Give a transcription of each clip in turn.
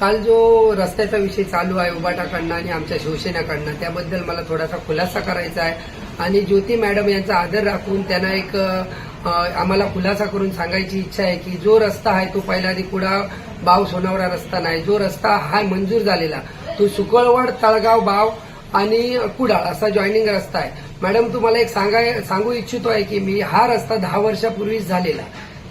काल जो रस्त्याचा विषय चालू आहे उबाटाकडनं आणि आमच्या शिवसेनेकडनं त्याबद्दल मला थोडासा खुलासा करायचा आहे. आणि ज्योती मॅडम यांचा आदर राखून त्यांना एक आम्हाला खुलासा करून सांगायची इच्छा आहे की जो रस्ता आहे तो पहिला आधी कुडा बाव सोनावरा रस्ता नाही जो रस्ता हा मंजूर झालेला तो सुकळवड तळगाव बाव आणि कुडाळ असा जॉईनिंग रस्ता आहे. मॅडम तुम्हाला एक सांगाय सांगू इच्छितो आहे की मी हा रस्ता दहा वर्षापूर्वीच झालेला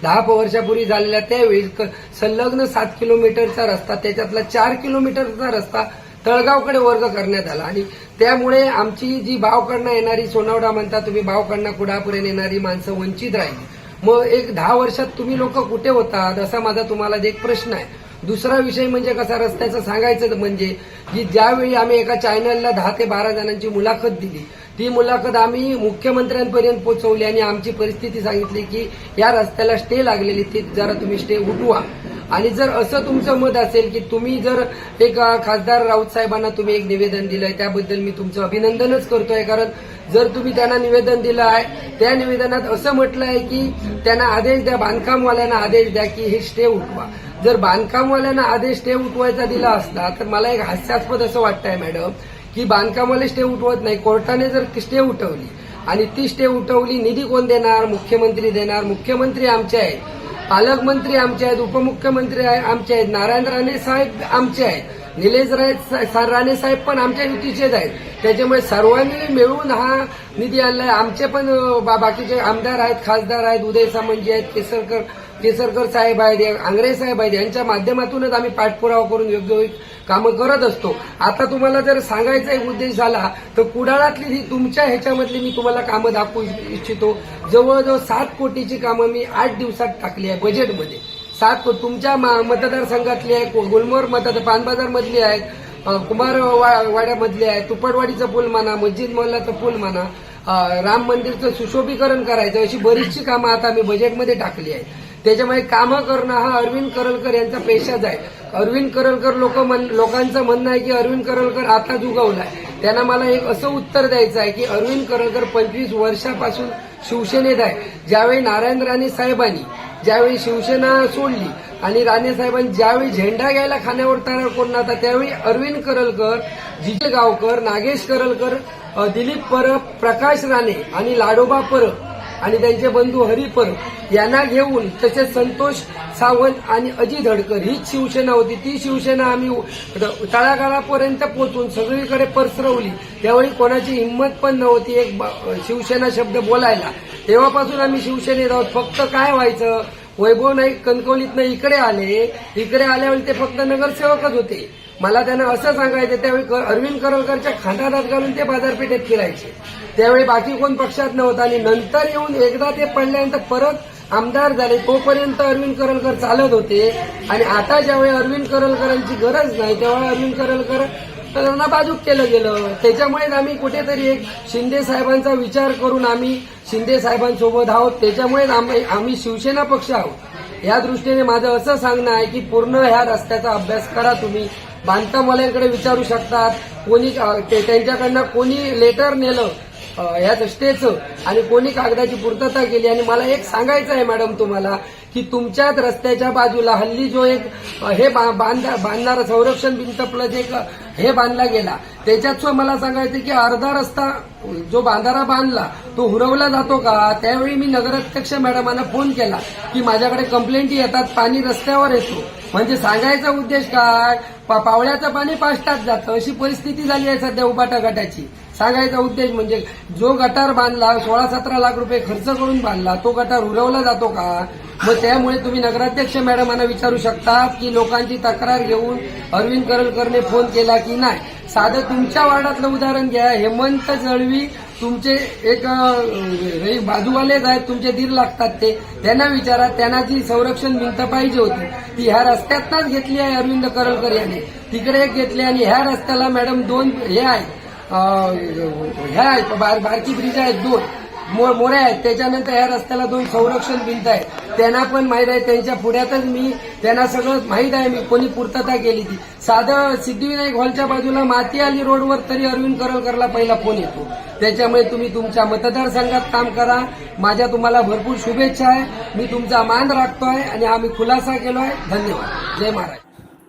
दहा वर्षापूर्वी झालेल्या त्यावेळी क- संलग्न सात किलोमीटरचा रस्ता त्याच्यातला चार किलोमीटरचा रस्ता तळगावकडे वर्ग करण्यात आला. आणि त्यामुळे आमची जी भावकडनं येणारी सोनावडा म्हणता तुम्ही भावकडनं कुडापर्यंत येणारी माणसं वंचित राहिली. मग एक दहा वर्षात तुम्ही लोक कुठे होतात असा माझा तुम्हाला एक प्रश्न आहे. दुसरा विषय म्हणजे कसा रस्त्याचं सांगायचं म्हणजे की ज्यावेळी आम्ही एका चॅनलला दहा ते बारा जणांची मुलाखत दिली ती मुलाखत आम्ही मुख्यमंत्र्यांपर्यंत पोहोचवली आणि आमची परिस्थिती सांगितली की या रस्त्याला स्टे लागलेली ती जरा तुम्ही स्टे उठवा. आणि जर असं तुमचं मत असेल की तुम्ही जर एक खासदार राऊत साहेबांना तुम्ही एक निवेदन दिलंय त्याबद्दल मी तुमचं अभिनंदनच करतोय. कारण जर तुम्ही त्यांना निवेदन दिलं आहे त्या निवेदनात असं म्हटलं आहे की त्यांना आदेश द्या बांधकामवाल्यांना आदेश द्या की हे स्टे उठवा. जर बांधकामवाल्यांना आदेश स्टे उठवायचा दिला असता तर मला एक हास्यास्पद असं वाटतंय मॅडम की बांधकामाला स्टे उठवत नाही. कोर्टाने जर स्टे उठवली आणि ती स्टे उठवली निधी कोण देणार? मुख्यमंत्री देणार. मुख्यमंत्री आमचे आहेत. पालकमंत्री आमचे आहेत. उपमुख्यमंत्री आहे- आमचे आहेत. नारायण राणे साहेब आमचे आहेत. निलेश राय राणे साहेब पण आमच्या युतीचेच आहेत. त्याच्यामुळे सर्वांनी मिळून हा निधी आणलाय. आमचे पण बा- बाकीचे आमदार आहेत खासदार आहेत उदय सामंतजी आहेत केसरकर केसरकर साहेब आहेत आंग्रे साहेब आहेत यांच्या माध्यमातूनच आम्ही पाठपुरावा करून योग्य कामं करत असतो. आता तुम्हाला जर सांगायचा एक उद्देश झाला तर कुडाळातली ही तुमच्या ह्याच्यामधली मी तुम्हाला कामं दाखवू इच्छितो. जवळजवळ सात कोटीची कामं मी आठ दिवसात टाकली आहे बजेटमध्ये सात कोटी तुमच्या मा- मतदारसंघातली आहे गुलमोर मतदार पानबाजारमधली आहेत कुमार वा- वाड्यामधली आहे तुपडवाडीचं पूल म्हणा मस्जिद मोहल्लाचं पूल म्हणा राम मंदिरचं सुशोभीकरण करायचं अशी बरीचशी कामं आता मी बजेटमध्ये टाकली आहेत त्याच्यामुळे कामं करणं हा अरविंद करलकर यांचा पेशाच आहे. अरविंद करलकर लोक लोकांचं म्हणणं आहे की अरविंद करलकर आता जुगवलाय त्यांना मला एक असं उत्तर द्यायचं आहे की अरविंद करलकर पंचवीस वर्षापासून शिवसेनेत आहे. ज्यावेळी नारायण राणे साहेबांनी ज्यावेळी शिवसेना सोडली आणि राणे साहेबांनी ज्यावेळी झेंडा घ्यायला खाण्यावर तयार करून आता त्यावेळी अरविंद करलकर जिजल गावकर नागेश करलकर दिलीप परब प्रकाश राणे आणि लाडोबा परब आणि त्यांचे बंधू हरिपर यांना घेऊन तसेच संतोष सावंत आणि अजित धडकर हीच शिवसेना होती. ती शिवसेना आम्ही तळागाळापर्यंत पोहोचून सगळीकडे पसरवली. त्यावेळी कोणाची हिंमत पण नव्हती एक शिवसेना शब्द बोलायला. तेव्हापासून आम्ही शिवसेनेत आहोत. फक्त काय व्हायचं? वैभव नाईक कणकवलीतनं इकडे आले. इकडे आल्यावर ते फक्त नगरसेवकच होते. मला त्यांना असं सांगायचं त्यावेळी क- अरविंद करलकरच्या खांदादात घालून ते बाजारपेठेत फिरायचे. त्यावेळी बाकी कोण पक्षात नव्हता आणि नंतर येऊन एकदा ते पडल्यानंतर परत आमदार झाले. तोपर्यंत अरविंद करलकर चालत होते. आणि आता ज्यावेळी अरविंद करलकरांची गरज नाही तेव्हा अरविंद करलकर त्यांना बाजूक केलं गेलं. त्याच्यामुळेच आम्ही कुठेतरी एक शिंदे साहेबांचा विचार करून आम्ही शिंदे साहेबांसोबत आहोत. त्याच्यामुळेच आम्ही आम्ही शिवसेना पक्ष आहोत. या दृष्टीने माझं असं सांगणं आहे की पूर्ण ह्या रस्त्याचा अभ्यास करा तुम्ही. बांधकामवाल्यांकडे विचारू शकतात. कोणी ते- त्यांच्याकडनं कोणी लेटर नेलं ह्याच स्टेचं आणि कोणी कागदाची पूर्तता केली. आणि मला एक सांगायचं आहे मॅडम तुम्हाला की तुमच्याच रस्त्याच्या बाजूला हल्ली जो एक हे बा- बांधणारा संरक्षण भिंत प्लस एक हे बांधला गेला. त्याच्यात मला सांगायचं की अर्धा रस्ता जो बांधारा बांधला तो हुरवला जातो का? त्यावेळी मी नगराध्यक्ष मॅडमांना फोन केला की माझ्याकडे कंप्लेंटी येतात पाणी रस्त्यावर येतो. म्हणजे सांगायचा उद्देश काय? पावळ्याचं पाणी पाष्टात जातं. अशी परिस्थिती झाली आहे सध्या उबाटा गटाची सांगायचा उद्देश म्हणजे जो गटार बांधला सोळा सतरा लाख रुपये खर्च करून बांधला तो गटार उरवला जातो का? मग त्यामुळे तुम्ही नगराध्यक्ष मॅडमांना विचारू शकता की लोकांची तक्रार घेऊन अरविंद करलकरने फोन केला की नाही. साधं तुमच्या वार्डातलं उदाहरण घ्या. हेमंत जळवी तुमचे एक बाजूवालेच आहेत तुमचे दीर लागतात ते. त्यांना विचारा. त्यांना जी संरक्षण भिंत पाहिजे होती. ती ह्या रस्त्यातनच घेतली आहे अरविंद करलकर यांनी. तिकडे एक घेतली आणि ह्या रस्त्याला मॅडम दोन हे आहेत. ह्या आहेत बार बारकी ब्रिज आहेत दोन. मो- मोऱ्या आहेत त्याच्यानंतर ह्या रस्त्याला दोन संरक्षण भिंत आहेत त्यांना पण माहीत आहे त्यांच्या पुढ्यातच मी त्यांना सगळं माहीत आहे मी कोणी पूर्तता केली ती. साधं सिद्धिविनायक हॉलच्या बाजूला माती आली रोडवर तरी अरविंद करलकरला पहिला फोन येतो. त्याच्यामुळे तुम्ही तुमच्या मतदारसंघात काम करा. माझ्या तुम्हाला भरपूर शुभेच्छा आहे. मी तुमचा मान राखतोय आणि आम्ही खुलासा केलोय. धन्यवाद. जय महाराज.